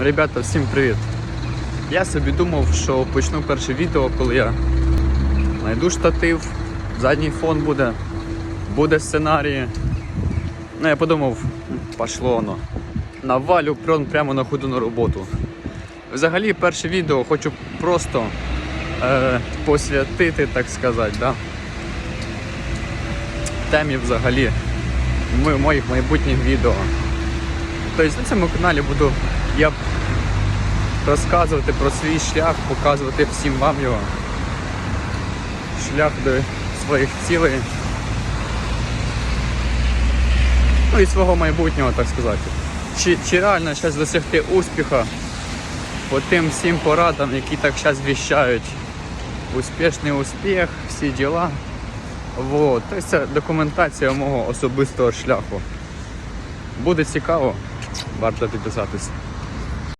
Ребята, всім привіт! Я собі думав, що почну перше відео, коли я знайду штатив, задній фон буде, буде сценарій. Ну я подумав, «М, пошло воно. Навалю прям прямо на ходу на роботу. Взагалі, перше відео хочу просто е, посвятити, так сказати, да? темі взагалі моїх майбутніх відео. Тобто на цьому каналі буду я розказувати про свій шлях, показувати всім вам його. Шлях до своїх цілей. Ну і свого майбутнього, так сказати. Чи, чи реально зараз досягти успіху по тим всім порадам, які так зараз віщають. Успішний успіх, всі діла. Вот. Це документація мого особистого шляху. Буде цікаво, варто підписатись.